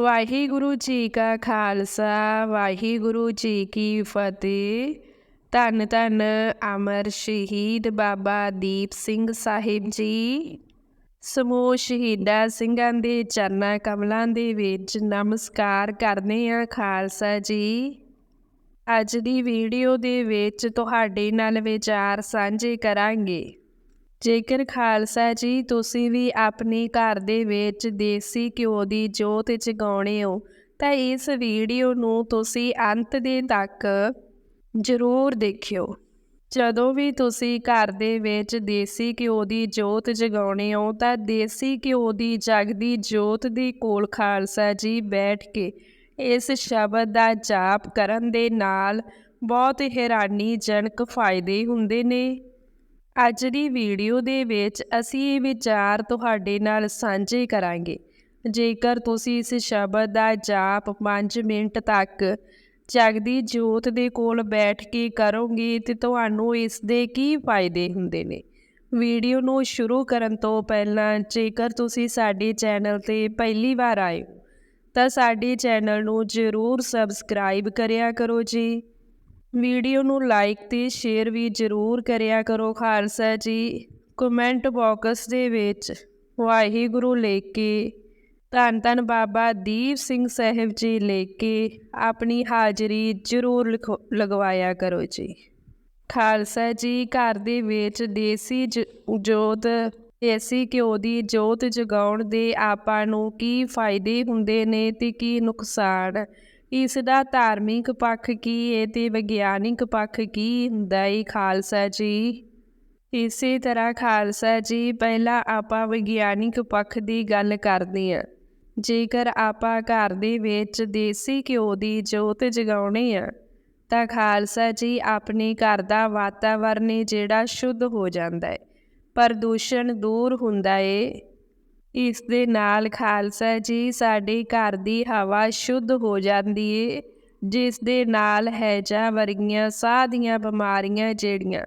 ਵਾਹਿਗੁਰੂ ਜੀ ਕਾ ਖਾਲਸਾ, ਵਾਹਿਗੁਰੂ ਜੀ ਕੀ ਫਤਿਹ। ਧੰਨ ਧੰਨ ਅਮਰ ਸ਼ਹੀਦ ਬਾਬਾ ਦੀਪ ਸਿੰਘ ਸਾਹਿਬ ਜੀ। ਸਮੂਹ ਸ਼ਹੀਦਾਂ ਸਿੰਘਾਂ ਦੇ ਚਰਨਾਂ ਕਮਲਾਂ ਦੇ ਵਿੱਚ ਨਮਸਕਾਰ ਕਰਦੇ ਆ ਖਾਲਸਾ ਜੀ। ਅੱਜ ਦੀ ਵੀਡੀਓ ਦੇ ਵਿੱਚ ਤੁਹਾਡੇ ਨਾਲ ਵਿਚਾਰ ਸਾਂਝੇ ਕਰਾਂਗੇ। ਜੇਕਰ ਖਾਲਸਾ ਜੀ, ਤੁਸੀਂ ਵੀ ਆਪਣੇ ਘਰ ਦੇ ਵਿੱਚ ਦੇਸੀ ਘਿਓ ਦੀ ਜੋਤ ਜਗਾਉਣੇ ਹੋ, ਤਾਂ ਇਸ ਵੀਡੀਓ ਨੂੰ ਤੁਸੀਂ ਅੰਤ ਦੇ ਤੱਕ ਜ਼ਰੂਰ ਦੇਖਿਓ। ਜਦੋਂ ਵੀ ਤੁਸੀਂ ਘਰ ਦੇ ਵਿੱਚ ਦੇਸੀ ਘਿਓ ਦੀ ਜੋਤ ਜਗਾਉਣੇ ਹੋ, ਤਾਂ ਦੇਸੀ ਘਿਓ ਦੀ ਜਗਦੀ ਜੋਤ ਦੇ ਕੋਲ ਖਾਲਸਾ ਜੀ ਬੈਠ ਕੇ ਇਸ ਸ਼ਬਦ ਦਾ ਜਾਪ ਕਰਨ ਦੇ ਨਾਲ ਬਹੁਤ ਹੈਰਾਨੀਜਨਕ ਫਾਇਦੇ ਹੁੰਦੇ ਨੇ। ਅੱਜ ਦੀ ਵੀਡੀਓ ਦੇ ਵਿੱਚ ਅਸੀਂ ਇਹ ਵਿਚਾਰ ਤੁਹਾਡੇ ਨਾਲ ਸਾਂਝੇ ਕਰਾਂਗੇ। ਜੇਕਰ ਤੁਸੀਂ ਇਸ ਸ਼ਬਦ ਦਾ ਜਾਪ 5 ਮਿੰਟ ਤੱਕ ਜਗਦੀ ਜੋਤ ਦੇ ਕੋਲ ਬੈਠ ਕੇ ਕਰੋਗੇ ਤੇ ਤੁਹਾਨੂੰ ਇਸ ਦੇ ਕੀ ਫਾਇਦੇ ਹੁੰਦੇ ਨੇ? ਵੀਡੀਓ ਨੂੰ ਸ਼ੁਰੂ ਕਰਨ ਤੋਂ ਪਹਿਲਾਂ ਜੇਕਰ ਤੁਸੀਂ ਸਾਡੇ ਚੈਨਲ ਤੇ ਪਹਿਲੀ ਵਾਰ ਆਏ ਹੋ, ਤਾਂ ਸਾਡੇ ਚੈਨਲ ਨੂੰ ਜ਼ਰੂਰ ਸਬਸਕ੍ਰਾਈਬ ਕਰਿਆ ਕਰੋ ਜੀ। ਵੀਡੀਓ ਨੂੰ ਲਾਈਕ ਤੇ ਸ਼ੇਅਰ ਵੀ ਜ਼ਰੂਰ ਕਰਿਆ ਕਰੋ ਖਾਲਸਾ ਜੀ। ਕਮੈਂਟ ਬਾਕਸ ਦੇ ਵਿੱਚ ਵਾਹਿਗੁਰੂ ਲੈ ਕੇ, ਧੰਨ ਧੰਨ ਬਾਬਾ ਦੀਪ ਸਿੰਘ ਸਾਹਿਬ ਜੀ ਲੈ ਕੇ ਆਪਣੀ ਹਾਜ਼ਰੀ ਜ਼ਰੂਰ ਲਗਵਾਇਆ ਕਰੋ ਜੀ। ਖਾਲਸਾ ਜੀ ਘਰ ਦੇ ਵਿੱਚ ਦੇਸੀ ਜੋਤ, ਦੇਸੀ ਘਿਓ ਦੀ ਜੋਤ ਜਗਾਉਣ ਦੇ ਆਪਾਂ ਨੂੰ ਕੀ ਫਾਇਦੇ ਹੁੰਦੇ ਨੇ ਤੇ ਕੀ ਨੁਕਸਾਨ? ਇਸ ਦਾ ਧਾਰਮਿਕ ਪੱਖ ਕੀ ਹੈ ਤੇ ਵਿਗਿਆਨਿਕ ਪੱਖ ਕੀ ਹੁੰਦਾ ਹੈ ਖਾਲਸਾ ਜੀ? ਇਸੇ ਤਰ੍ਹਾਂ ਖਾਲਸਾ ਜੀ, ਪਹਿਲਾਂ ਆਪਾਂ ਵਿਗਿਆਨਿਕ ਪੱਖ ਦੀ ਗੱਲ ਕਰਦੇ ਹਾਂ ਜੇਕਰ ਆਪਾਂ ਘਰ ਦੇ ਵਿੱਚ ਦੇਸੀ ਘਿਓ ਦੀ ਜੋਤ ਜਗਾਉਣੀ ਆ, ਤਾਂ ਖਾਲਸਾ ਜੀ ਆਪਣੇ ਘਰ ਦਾ ਵਾਤਾਵਰਨ ਜਿਹੜਾ ਸ਼ੁੱਧ ਹੋ ਜਾਂਦਾ ਹੈ ਪ੍ਰਦੂਸ਼ਣ ਦੂਰ ਹੁੰਦਾ ਏ। ਇਸ ਦੇ ਨਾਲ ਖਾਲਸਾ ਜੀ, ਸਾਡੇ ਘਰ ਦੀ ਹਵਾ ਸ਼ੁੱਧ ਹੋ ਜਾਂਦੀ ਏ, ਜਿਸ ਦੇ ਨਾਲ ਹੈਜਾ ਵਰਗੀਆਂ ਸਾਹ ਦੀਆਂ ਬਿਮਾਰੀਆਂ ਜਿਹੜੀਆਂ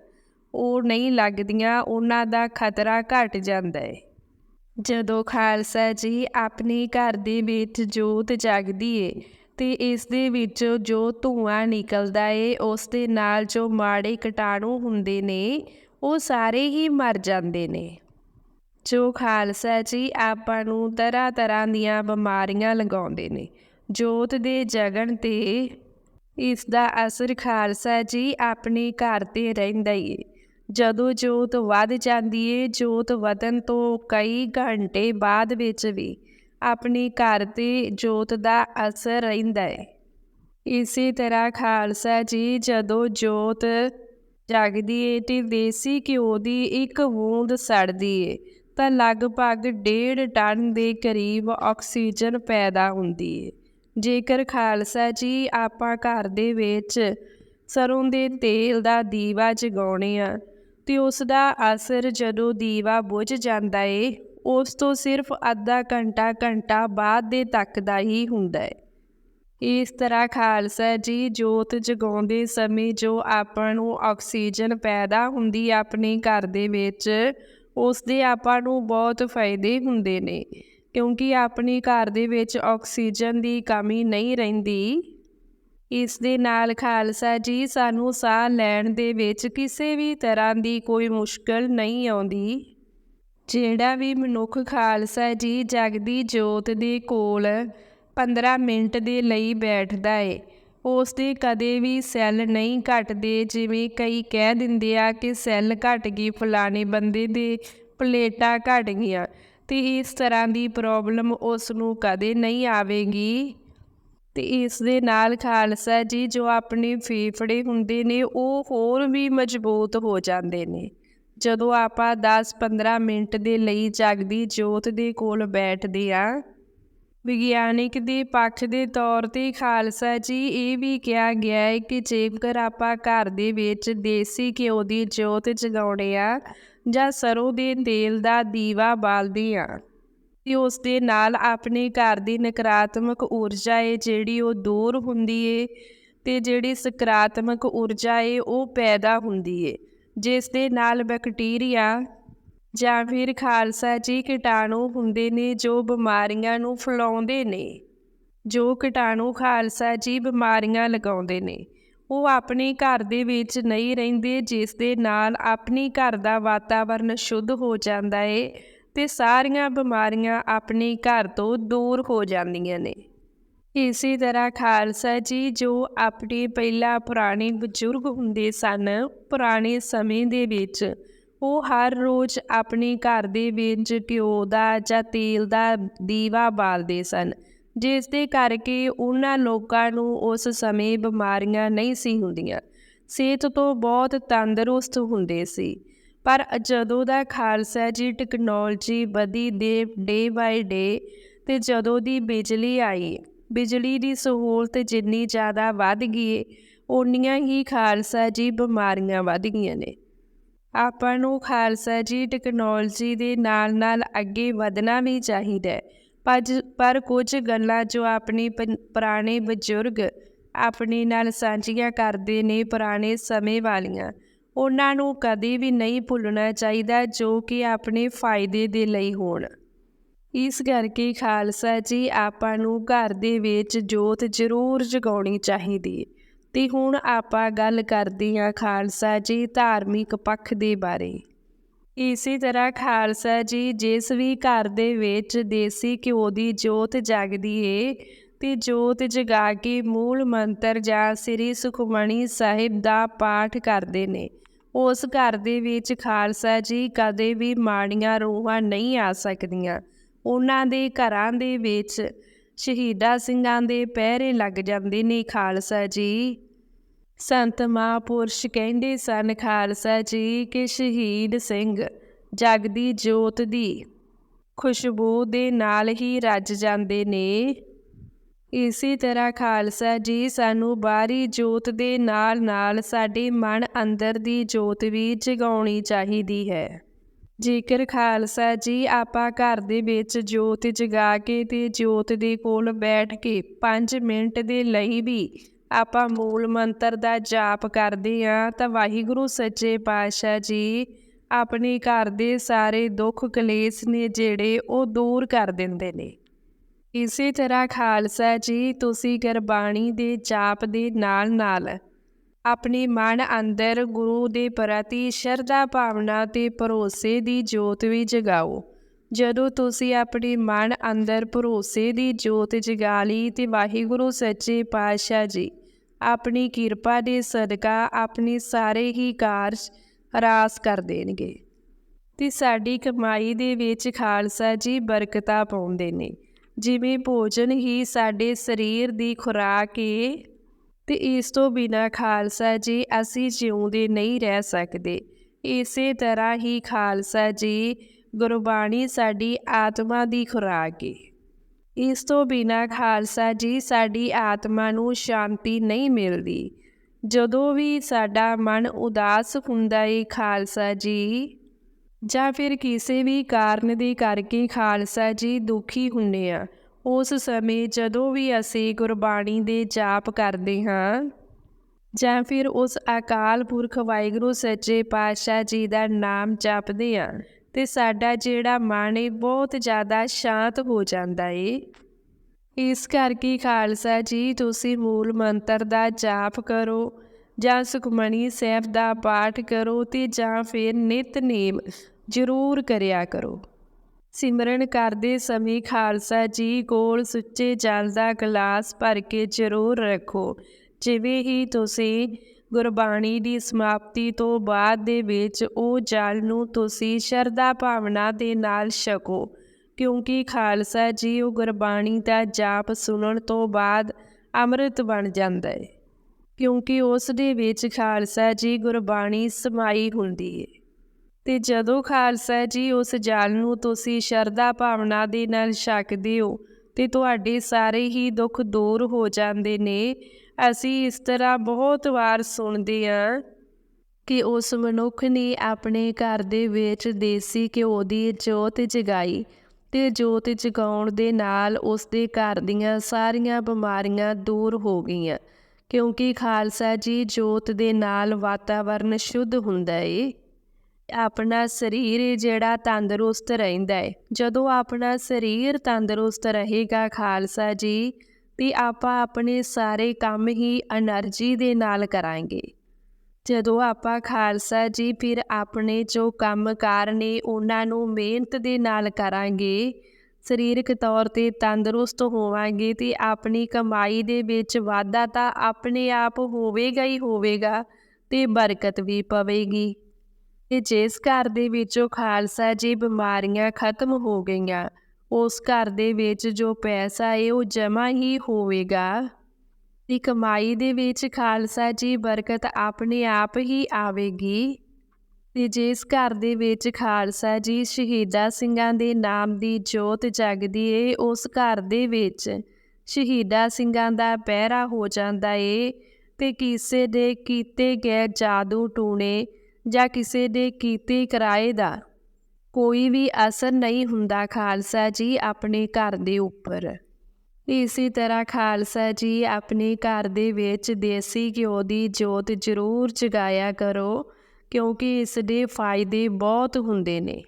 ਉਹ ਨਹੀਂ ਲੱਗਦੀਆਂ, ਉਹਨਾਂ ਦਾ ਖਤਰਾ ਘਟ ਜਾਂਦਾ ਏ। ਜਦੋਂ ਖਾਲਸਾ ਜੀ ਆਪਣੇ ਘਰ ਦੇ ਵਿੱਚ ਜੋਤ ਜਗਦੀ ਏ ਤੇ ਇਸ ਦੇ ਵਿੱਚ ਜੋ ਧੂਆਂ ਨਿਕਲਦਾ ਏ, ਉਸ ਦੇ ਨਾਲ ਜੋ ਮਾੜੇ ਕੀਟਾਣੂ ਹੁੰਦੇ ਨੇ, ਉਹ ਸਾਰੇ ਹੀ ਮਰ ਜਾਂਦੇ ਨੇ। ਜੋ ਖਾਲਸਾ ਜੀ ਆਪਾਂ ਨੂੰ ਤਰ੍ਹਾਂ ਤਰ੍ਹਾਂ ਦੀਆਂ ਬਿਮਾਰੀਆਂ ਲਗਾਉਂਦੇ ਨੇ। ਜੋਤ ਦੇ ਜਗਣ ਤੇ ਇਸ ਦਾ ਅਸਰ ਖਾਲਸਾ ਜੀ ਆਪਣੇ ਘਰ ਤੇ ਰਹਿੰਦਾ ਏ। ਜਦੋਂ ਜੋਤ ਵੱਧ ਜਾਂਦੀ ਏ, ਜੋਤ ਵਧਣ ਤੋਂ ਕਈ ਘੰਟੇ ਬਾਅਦ ਵਿੱਚ ਵੀ ਆਪਣੇ ਘਰ ਤੇ ਜੋਤ ਦਾ ਅਸਰ ਰਹਿੰਦਾ ਹੈ ਇਸੇ ਤਰ੍ਹਾਂ ਖਾਲਸਾ ਜੀ ਜਦੋਂ ਜੋਤ ਜਗਦੀ ਏ ਤੇ ਦੇਸੀ ਘਿਓ ਦੀ ਇੱਕ ਬੂੰਦ ਸੜਦੀ ਏ ਤਾਂ ਲਗਭਗ 1.5 ਟਨ ਦੇ ਕਰੀਬ ਆਕਸੀਜਨ ਪੈਦਾ ਹੁੰਦੀ ਹੈ ਜੇਕਰ ਖਾਲਸਾ ਜੀ ਆਪਾਂ ਘਰ ਦੇ ਵਿੱਚ ਸਰੋਂ ਦੇ ਤੇਲ ਦਾ ਦੀਵਾ ਜਗਾਉਣੇ ਆ, ਤੇ ਉਸ ਦਾ ਅਸਰ ਜਦੋਂ ਦੀਵਾ ਬੁਝ ਜਾਂਦਾ ਏ, ਉਸ ਤੋਂ ਸਿਰਫ ਅੱਧਾ ਘੰਟਾ ਘੰਟਾ ਬਾਅਦ ਦੇ ਤੱਕ ਦਾ ਹੀ ਹੁੰਦਾ ਹੈ ਇਸ ਤਰ੍ਹਾਂ ਖਾਲਸਾ ਜੀ ਜੋਤ ਜਗਾਉਂਦੇ ਸਮੇਂ ਜੋ ਆਪਾਂ ਨੂੰ ਆਕਸੀਜਨ ਪੈਦਾ ਹੁੰਦੀ ਆਪਣੇ ਘਰ ਦੇ ਵਿੱਚ ਉਸ ਦੇ ਆਪਾਂ ਨੂੰ ਬਹੁਤ ਫਾਇਦੇ ਹੁੰਦੇ ਨੇ, ਕਿਉਂਕਿ ਆਪਣੇ ਘਰ ਦੇ ਵਿੱਚ ਆਕਸੀਜਨ ਦੀ ਕਮੀ ਨਹੀਂ ਰਹਿੰਦੀ। ਇਸ ਦੇ ਨਾਲ ਖਾਲਸਾ ਜੀ ਸਾਨੂੰ ਸਾਹ ਲੈਣ ਦੇ ਵਿੱਚ ਕਿਸੇ ਵੀ ਤਰ੍ਹਾਂ ਦੀ ਕੋਈ ਮੁਸ਼ਕਲ ਨਹੀਂ ਆਉਂਦੀ। ਜਿਹੜਾ ਵੀ ਮਨੁੱਖ ਖਾਲਸਾ ਜੀ ਜਗਦੀ ਜੋਤ ਦੇ ਕੋਲ 15 ਮਿੰਟ ਦੇ ਲਈ ਬੈਠਦਾ ਏ ਉਸ ਦੇ ਕਦੇ ਵੀ ਸੈੱਲ ਨਹੀਂ ਘਟਦੇ। ਜਿਵੇਂ ਕਈ ਕਹਿ ਦਿੰਦੇ ਆ ਕਿ ਸੈੱਲ ਘਟ ਗਈ, ਫਲਾਣੇ ਬੰਦੇ ਦੇ ਪਲੇਟਾਂ ਘਟ ਗਈਆਂ। ਤੇ ਇਸ ਤਰ੍ਹਾਂ ਦੀ ਪ੍ਰੋਬਲਮ ਉਸ ਨੂੰ ਕਦੇ ਨਹੀਂ ਆਵੇਗੀ। ਤੇ ਇਸ ਦੇ ਨਾਲ ਖਾਲਸਾ ਜੀ ਜੋ ਆਪਣੇ ਫੇਫੜੇ ਹੁੰਦੇ ਨੇ, ਉਹ ਹੋਰ ਵੀ ਮਜ਼ਬੂਤ ਹੋ ਜਾਂਦੇ ਨੇ। ਜਦੋਂ ਆਪਾਂ 10-15 ਮਿੰਟ ਦੇ ਲਈ ਜਗਦੀ ਜੋਤ ਦੇ ਕੋਲ ਬੈਠਦੇ ਆ ਵਿਗਿਆਨਿਕ ਦੇ ਪੱਖ ਦੇ ਤੌਰ ਤੇ ਖਾਲਸਾ ਜੀ ਇਹ ਵੀ ਕਿਹਾ ਗਿਆ ਹੈ ਕਿ ਜੇਕਰ ਆਪਾਂ ਘਰ ਦੇ ਵਿੱਚ ਦੇਸੀ ਘਿਓ ਦੀ ਜੋਤ ਜਗਾਉਣੇ ਆ ਜਾਂ ਸਰੋਂ ਦੇ ਤੇਲ ਦਾ ਦੀਵਾ ਬਾਲਦੇ ਆ ਤੇ ਉਸ ਦੇ ਨਾਲ ਆਪਣੇ ਘਰ ਦੀ ਨਕਾਰਾਤਮਕ ਊਰਜਾ ਏ ਜਿਹੜੀ ਉਹ ਦੂਰ ਹੁੰਦੀ ਏ ਤੇ ਜਿਹੜੀ ਸਕਾਰਾਤਮਕ ਊਰਜਾ ਏ ਉਹ ਪੈਦਾ ਹੁੰਦੀ ਏ ਜਿਸ ਦੇ ਨਾਲ ਬੈਕਟੀਰੀਆ ਜਾਂ ਫਿਰ ਖਾਲਸਾ ਜੀ ਕੀਟਾਣੂ ਹੁੰਦੇ ਨੇ ਜੋ ਬਿਮਾਰੀਆਂ ਨੂੰ ਫੈਲਾਉਂਦੇ ਨੇ। ਜੋ ਕੀਟਾਣੂ ਖਾਲਸਾ ਜੀ ਬਿਮਾਰੀਆਂ ਲਗਾਉਂਦੇ ਨੇ। ਉਹ ਆਪਣੇ ਘਰ ਦੇ ਵਿੱਚ ਨਹੀਂ ਰਹਿੰਦੇ, ਜਿਸ ਦੇ ਨਾਲ ਆਪਣੀ ਘਰ ਦਾ ਵਾਤਾਵਰਨ ਸ਼ੁੱਧ ਹੋ ਜਾਂਦਾ ਏ ਤੇ ਸਾਰੀਆਂ ਬਿਮਾਰੀਆਂ ਆਪਣੇ ਘਰ ਤੋਂ ਦੂਰ ਹੋ ਜਾਂਦੀਆਂ ਨੇ। ਇਸੇ ਤਰ੍ਹਾਂ ਖਾਲਸਾ ਜੀ ਜੋ ਆਪਣੇ ਪਹਿਲਾਂ ਪੁਰਾਣੇ ਬਜ਼ੁਰਗ ਹੁੰਦੇ ਸਨ, ਪੁਰਾਣੇ ਸਮੇਂ ਦੇ ਵਿੱਚ ਉਹ ਹਰ ਰੋਜ਼ ਆਪਣੇ ਘਰ ਦੇ ਵਿੱਚ ਘਿਓ ਦਾ ਜਾਂ ਤੇਲ ਦਾ ਦੀਵਾ ਬਾਲਦੇ ਸਨ ਜਿਸ ਦੇ ਕਰਕੇ ਉਹਨਾਂ ਲੋਕਾਂ ਨੂੰ ਉਸ ਸਮੇਂ ਬਿਮਾਰੀਆਂ ਨਹੀਂ ਸੀ ਹੁੰਦੀਆਂ। ਸਿਹਤ ਤੋਂ ਬਹੁਤ ਤੰਦਰੁਸਤ ਹੁੰਦੇ ਸੀ। ਪਰ ਜਦੋਂ ਦਾ ਖਾਲਸਾ ਜੀ ਟੈਕਨੋਲੋਜੀ ਵਧੀ ਦੇ ਡੇ ਬਾਈ ਡੇ ਤੇ ਜਦੋਂ ਦੀ ਬਿਜਲੀ ਆਈ, ਬਿਜਲੀ ਦੀ ਸਹੂਲਤ ਜਿੰਨੀ ਜ਼ਿਆਦਾ ਵੱਧ ਗਈ ਓਨੀਆਂ ਹੀ ਖਾਲਸਾ ਜੀ ਬਿਮਾਰੀਆਂ ਵੱਧ ਗਈਆਂ ਨੇ। ਆਪਾਂ ਨੂੰ ਖਾਲਸਾ ਜੀ ਟੈਕਨੋਲੋਜੀ ਦੇ ਨਾਲ ਨਾਲ ਅੱਗੇ ਵਧਣਾ ਵੀ ਚਾਹੀਦਾ ਪਰ ਪਰ ਕੁਝ ਗੱਲਾਂ ਜੋ ਆਪਣੇ ਪੁਰਾਣੇ ਬਜ਼ੁਰਗ ਆਪਣੇ ਨਾਲ ਸਾਂਝੀਆਂ ਕਰਦੇ ਨੇ ਪੁਰਾਣੇ ਸਮੇਂ ਵਾਲੀਆਂ, ਉਹਨਾਂ ਨੂੰ ਕਦੇ ਵੀ ਨਹੀਂ ਭੁੱਲਣਾ ਚਾਹੀਦਾ ਜੋ ਕਿ ਆਪਣੇ ਫਾਇਦੇ ਦੇ ਲਈ ਹੋਣ। ਇਸ ਕਰਕੇ ਖਾਲਸਾ ਜੀ ਆਪਾਂ ਨੂੰ ਘਰ ਦੇ ਵਿੱਚ ਜੋਤ ਜ਼ਰੂਰ ਜਗਾਉਣੀ ਚਾਹੀਦੀ ਹੈ। ਤੇ ਹੁਣ ਆਪਾਂ ਗੱਲ ਕਰਦੇ ਹਾਂ ਖਾਲਸਾ ਜੀ ਧਾਰਮਿਕ ਪੱਖ ਦੇ ਬਾਰੇ। ਇਸੇ ਤਰ੍ਹਾਂ ਖਾਲਸਾ ਜੀ ਜਿਸ ਵੀ ਘਰ ਦੇ ਵਿੱਚ ਦੇਸੀ ਘਿਓ ਦੀ ਜੋਤ ਜਗਦੀ ਏ, ਤੇ ਜੋਤ ਜਗਾ ਕੇ ਮੂਲ ਮੰਤਰ ਜਾਂ ਸ੍ਰੀ ਸੁਖਮਣੀ ਸਾਹਿਬ ਦਾ ਪਾਠ ਕਰਦੇ ਨੇ। ਉਸ ਘਰ ਦੇ ਵਿੱਚ ਖਾਲਸਾ ਜੀ ਕਦੇ ਵੀ ਮਾੜੀਆਂ ਰੂਹਾਂ ਨਹੀਂ ਆ ਸਕਦੀਆਂ। ਉਹਨਾਂ ਦੇ ਘਰਾਂ ਦੇ ਵਿੱਚ ਸ਼ਹੀਦਾ ਸਿੰਘਾਂ ਦੇ ਪਹਿਰੇ ਲੱਗ ਜਾਂਦੇ ਨੇ ਖਾਲਸਾ ਜੀ। ਸੰਤ ਮਹਾਂਪੁਰਸ਼ ਕਹਿੰਦੇ ਸਨ, ਖਾਲਸਾ ਜੀ, ਕਿ ਸ਼ਹੀਦ ਸਿੰਘ ਜਗ ਦੀ ਜੋਤ ਦੀ ਖੁਸ਼ਬੂ ਦੇ ਨਾਲ ਹੀ ਰੱਜ ਜਾਂਦੇ ਨੇ। ਇਸੇ ਤਰ੍ਹਾਂ ਖਾਲਸਾ ਜੀ, ਸਾਨੂੰ ਬਾਹਰੀ ਜੋਤ ਦੇ ਨਾਲ ਨਾਲ ਸਾਡੇ ਮਨ ਅੰਦਰ ਦੀ ਜੋਤ ਵੀ ਜਗਾਉਣੀ ਚਾਹੀਦੀ ਹੈ। ਜੇਕਰ ਖਾਲਸਾ ਜੀ, ਆਪਾਂ ਘਰ ਦੇ ਵਿੱਚ ਜੋਤ ਜਗਾ ਕੇ ਤੇ ਜੋਤ ਦੇ ਕੋਲ ਬੈਠ ਕੇ 5 ਮਿੰਟ ਦੇ ਲਈ ਵੀ ਆਪਾਂ ਮੂਲ ਮੰਤਰ ਦਾ ਜਾਪ ਕਰਦੇ ਆ ਤਾਂ ਵਾਹਿਗੁਰੂ ਸੱਚੇ ਪਾਤਸ਼ਾਹ ਜੀ ਆਪਣੇ ਘਰ ਦੇ ਸਾਰੇ ਦੁੱਖ ਕਲੇਸ਼ ਨੇ ਜਿਹੜੇ ਉਹ ਦੂਰ ਕਰ ਦਿੰਦੇ ਨੇ। ਇਸੇ ਤਰ੍ਹਾਂ ਖਾਲਸਾ ਜੀ, ਤੁਸੀਂ ਗੁਰਬਾਣੀ ਦੇ ਜਾਪ ਦੇ ਨਾਲ ਨਾਲ ਆਪਣੇ ਮਨ ਅੰਦਰ ਗੁਰੂ ਦੇ ਪ੍ਰਤੀ ਸ਼ਰਧਾ ਭਾਵਨਾ ਤੇ ਭਰੋਸੇ ਦੀ ਜੋਤ ਵੀ ਜਗਾਓ। ਜਦੋਂ ਤੁਸੀਂ ਆਪਣੇ ਮਨ ਅੰਦਰ ਭਰੋਸੇ ਦੀ ਜੋਤ ਜਗਾ ਲਈ ਤੇ ਵਾਹਿਗੁਰੂ ਸੱਚੇ ਪਾਤਸ਼ਾਹ ਜੀ ਆਪਣੀ ਕਿਰਪਾ ਦੇ ਸਦਕਾ ਆਪਣੇ ਸਾਰੇ ਹੀ ਕਾਰਜ ਰਾਸ ਕਰ ਦੇਣਗੇ। ਤੇ ਸਾਡੀ ਕਮਾਈ ਦੇ ਵਿੱਚ ਖਾਲਸਾ ਜੀ ਬਰਕਤਾਂ ਪਾਉਂਦੇ ਨੇ। ਜਿਵੇਂ ਭੋਜਨ ਹੀ ਸਾਡੇ ਸਰੀਰ ਦੀ ਖੁਰਾਕ ਏ ਤੇ ਇਸ ਤੋਂ ਬਿਨਾ ਖਾਲਸਾ ਜੀ ਅਸੀਂ ਜਿਉਂਦੇ ਨਹੀਂ ਰਹਿ ਸਕਦੇ। ਇਸੇ ਤਰ੍ਹਾਂ ਹੀ ਖਾਲਸਾ ਜੀ ਗੁਰਬਾਣੀ ਸਾਡੀ ਆਤਮਾ ਦੀ ਖੁਰਾਕ ਏ। ਇਸ ਤੋਂ ਬਿਨਾ ਖਾਲਸਾ ਜੀ ਸਾਡੀ ਆਤਮਾ ਨੂੰ ਸ਼ਾਂਤੀ ਨਹੀਂ ਮਿਲਦੀ। ਜਦੋਂ ਵੀ ਸਾਡਾ ਮਨ ਉਦਾਸ ਹੁੰਦਾ ਏ ਖਾਲਸਾ ਜੀ, ਜਾਂ ਫਿਰ ਕਿਸੇ ਵੀ ਕਾਰਨ ਦੇ ਕਰਕੇ ਖਾਲਸਾ ਜੀ ਦੁਖੀ ਹੁੰਨੇ ਆ, ਉਸ ਸਮੇਂ ਜਦੋਂ ਵੀ ਅਸੀਂ ਗੁਰਬਾਣੀ ਦੇ ਜਾਪ ਕਰਦੇ ਹਾਂ, ਜਾਂ ਫਿਰ ਉਸ ਅਕਾਲ ਪੁਰਖ ਵਾਹਿਗੁਰੂ ਸੱਚੇ ਪਾਤਸ਼ਾਹ ਜੀ ਦਾ ਨਾਮ ਜਪਦੇ ਆ ਤੇ ਸਾਡਾ ਜਿਹੜਾ ਮਨ ਹੈ ਬਹੁਤ ਜ਼ਿਆਦਾ ਸ਼ਾਂਤ ਹੋ ਜਾਂਦਾ ਏ। ਇਸ ਕਰਕੇ ਖਾਲਸਾ ਜੀ, ਤੁਸੀਂ ਮੂਲ ਮੰਤਰ ਦਾ ਜਾਪ ਕਰੋ, ਜਾਂ ਸੁਖਮਣੀ ਸਾਹਿਬ ਦਾ ਪਾਠ ਕਰੋ, ਤੇ ਜਾਂ ਫਿਰ ਨਿਤਨੇਮ ਜ਼ਰੂਰ ਕਰਿਆ ਕਰੋ। ਸਿਮਰਨ ਕਰਦੇ ਸਮੇਂ ਖਾਲਸਾ ਜੀ ਕੋਲ ਸੁੱਚੇ ਜਲ ਦਾ ਗਲਾਸ ਭਰ ਕੇ ਜ਼ਰੂਰ ਰੱਖੋ, ਜਿਵੇਂ ਹੀ ਤੁਸੀਂ ਗੁਰਬਾਣੀ ਦੀ ਸਮਾਪਤੀ ਤੋਂ ਬਾਅਦ ਦੇ ਵਿੱਚ ਉਹ ਜਲ ਨੂੰ ਤੁਸੀਂ ਸ਼ਰਧਾ ਭਾਵਨਾ ਦੇ ਨਾਲ ਛਕੋ, ਕਿਉਂਕਿ ਖਾਲਸਾ ਜੀ ਉਹ ਗੁਰਬਾਣੀ ਦਾ ਜਾਪ ਸੁਣਨ ਤੋਂ ਬਾਅਦ ਅੰਮ੍ਰਿਤ ਬਣ ਜਾਂਦਾ ਹੈ, ਕਿਉਂਕਿ ਉਸ ਦੇ ਵਿੱਚ ਖਾਲਸਾ ਜੀ ਗੁਰਬਾਣੀ ਸਮਾਈ ਹੁੰਦੀ ਹੈ। ਤੇ ਜਦੋਂ ਖਾਲਸਾ ਜੀ ਉਸ ਜਲ ਨੂੰ ਤੁਸੀਂ ਸ਼ਰਧਾ ਭਾਵਨਾ ਦੇ ਨਾਲ ਛਕਦੇ ਹੋ ਤੇ ਤੁਹਾਡੇ ਸਾਰੇ ਹੀ ਦੁੱਖ ਦੂਰ ਹੋ ਜਾਂਦੇ ਨੇ। ਅਸੀਂ ਇਸ ਤਰ੍ਹਾਂ ਬਹੁਤ ਵਾਰ ਸੁਣਦੇ ਹਾਂ ਕਿ ਉਸ ਮਨੁੱਖ ਨੇ ਆਪਣੇ ਘਰ ਦੇ ਵਿੱਚ ਦੇਸੀ ਘਿਓ ਦੀ ਜੋਤ ਜਗਾਈ ਤੇ ਜੋਤ ਜਗਾਉਣ ਦੇ ਨਾਲ ਉਸ ਦੇ ਘਰ ਦੀਆਂ ਸਾਰੀਆਂ ਬਿਮਾਰੀਆਂ ਦੂਰ ਹੋ ਗਈਆਂ, ਕਿਉਂਕਿ ਖਾਲਸਾ ਜੀ ਜੋਤ ਦੇ ਨਾਲ ਵਾਤਾਵਰਨ ਸ਼ੁੱਧ ਹੁੰਦਾ ਏ। ਆਪਣਾ ਸਰੀਰ ਜਿਹੜਾ ਤੰਦਰੁਸਤ ਰਹਿੰਦਾ ਹੈ। ਜਦੋਂ ਆਪਣਾ ਸਰੀਰ ਤੰਦਰੁਸਤ ਰਹੇਗਾ ਖਾਲਸਾ ਜੀ, ਤੇ ਆਪਾਂ ਆਪਣੇ ਸਾਰੇ ਕੰਮ ਹੀ એનર્ਜੀ ਦੇ ਨਾਲ ਕਰਾਂਗੇ। ਜਦੋਂ ਆਪਾਂ ਖਾਲਸਾ ਜੀ, ਫਿਰ ਆਪਣੇ ਜੋ ਕੰਮਕਾਰ ਨੇ, ਉਹਨਾਂ ਨੂੰ ਮਿਹਨਤ ਦੇ ਨਾਲ ਕਰਾਂਗੇ। ਸਰੀਰਕ ਤੌਰ ਤੇ ਤੰਦਰੁਸਤ ਹੋਵਾਂਗੇ ਤੇ ਆਪਣੀ ਕਮਾਈ ਦੇ ਵਿੱਚ ਵਾਧਾ ਤਾਂ ਆਪਣੇ ਆਪ ਹੋਵੇਗਾ ਹੀ ਹੋਵੇਗਾ ਤੇ ਬਰਕਤ ਵੀ ਪਵੇਗੀ। ਤੇ ਜਿਸ ਘਰ ਦੇ ਵਿੱਚੋਂ ਖਾਲਸਾ ਜੀ ਬਿਮਾਰੀਆਂ ਖਤਮ ਹੋ ਗਈਆਂ, ਉਸ ਘਰ ਦੇ ਵਿੱਚ ਜੋ ਪੈਸਾ ਹੈ ਉਹ ਜਮਾ ਹੀ ਹੋਵੇਗਾ। ਤੇ ਕਮਾਈ ਦੇ ਵਿੱਚ ਖਾਲਸਾ ਜੀ ਬਰਕਤ ਆਪਣੇ ਆਪ ਹੀ ਆਵੇਗੀ। ਤੇ ਜਿਸ ਘਰ ਦੇ ਵਿੱਚ ਖਾਲਸਾ ਜੀ ਸ਼ਹੀਦਾ ਸਿੰਘਾਂ ਦੇ ਨਾਮ ਦੀ ਜੋਤ ਜਗਦੀ ਏ, ਉਸ ਘਰ ਦੇ ਵਿੱਚ ਸ਼ਹੀਦਾ ਸਿੰਘਾਂ ਦਾ ਪਹਿਰਾ ਹੋ ਜਾਂਦਾ ਏ ਤੇ ਕਿਸੇ ਦੇ ਕੀਤੇ ਗਏ ਜਾਦੂ ਟੂਣੇ ਜਾਂ ਕਿਸੇ ਦੇ ਕੀਤੇ ਕਿਰਾਏ ਦਾ ਕੋਈ ਵੀ ਅਸਰ ਨਹੀਂ ਹੁੰਦਾ ਖਾਲਸਾ ਜੀ ਆਪਣੇ ਘਰ ਦੇ ਉੱਪਰ। ਇਸੇ ਤਰ੍ਹਾਂ ਖਾਲਸਾ ਜੀ ਆਪਣੇ ਘਰ ਦੇ ਵਿੱਚ ਦੇਸੀ ਘਿਓ ਦੀ ਜੋਤ ਜ਼ਰੂਰ ਜਗਾਇਆ ਕਰੋ, ਕਿਉਂਕਿ ਇਸ ਦੇ ਫਾਇਦੇ ਬਹੁਤ ਹੁੰਦੇ ਨੇ।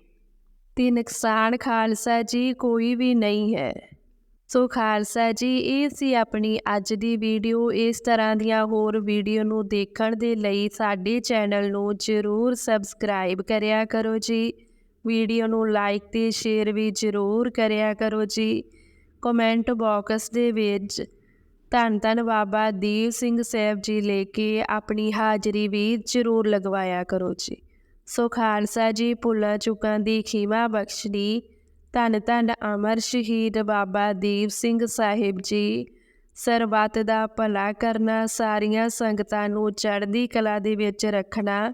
ਤੇ ਨੁਕਸਾਨ ਖਾਲਸਾ ਜੀ ਕੋਈ ਵੀ ਨਹੀਂ ਹੈ। ਸੋ ਖਾਲਸਾ ਜੀ, ਇਹ ਸੀ ਆਪਣੀ ਅੱਜ ਦੀ ਵੀਡੀਓ। ਇਸ ਤਰ੍ਹਾਂ ਦੀਆਂ ਹੋਰ ਵੀਡੀਓ ਨੂੰ ਦੇਖਣ ਦੇ ਲਈ ਸਾਡੇ ਚੈਨਲ ਨੂੰ ਜ਼ਰੂਰ ਸਬਸਕ੍ਰਾਈਬ ਕਰਿਆ ਕਰੋ ਜੀ। ਵੀਡੀਓ ਨੂੰ ਲਾਈਕ ਤੇ ਸ਼ੇਅਰ ਵੀ ਜ਼ਰੂਰ ਕਰਿਆ ਕਰੋ ਜੀ। ਕਮੈਂਟ ਬਾਕਸ ਦੇ ਵਿੱਚ ਧੰਨ ਧੰਨ ਬਾਬਾ ਦੀਪ ਸਿੰਘ ਸਾਹਿਬ ਜੀ ਲੈ ਕੇ ਆਪਣੀ ਹਾਜ਼ਰੀ ਵੀ ਜ਼ਰੂਰ ਲਗਵਾਇਆ ਕਰੋ ਜੀ। ਸੋ ਖਾਲਸਾ ਜੀ, ਭੁੱਲਾਂ ਚੁੱਕਾਂ ਦੀ ਖੀਮਾ ਬਖਸ਼ਦੀ। ਧੰਨ ਧੰਨ ਅਮਰ ਸ਼ਹੀਦ ਬਾਬਾ ਦੀਪ ਸਿੰਘ ਸਾਹਿਬ ਜੀ। ਸਰਬੱਤ ਦਾ ਭਲਾ ਕਰਨਾ, ਸਾਰੀਆਂ ਸੰਗਤਾਂ ਨੂੰ ਚੜ੍ਹਦੀ ਕਲਾ ਦੇ ਵਿੱਚ ਰੱਖਣਾ,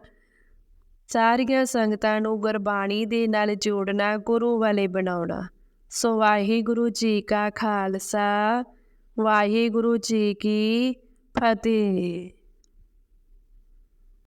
ਸਾਰੀਆਂ ਸੰਗਤਾਂ ਨੂੰ ਗੁਰਬਾਣੀ ਦੇ ਨਾਲ ਜੋੜਨਾ, ਗੁਰੂ ਵਾਲੇ ਬਣਾਉਣਾ। ਸੋ ਵਾਹਿਗੁਰੂ ਜੀ ਕਾ ਖਾਲਸਾ, ਵਾਹਿਗੁਰੂ ਜੀ ਕੀ ਫਤਿਹ।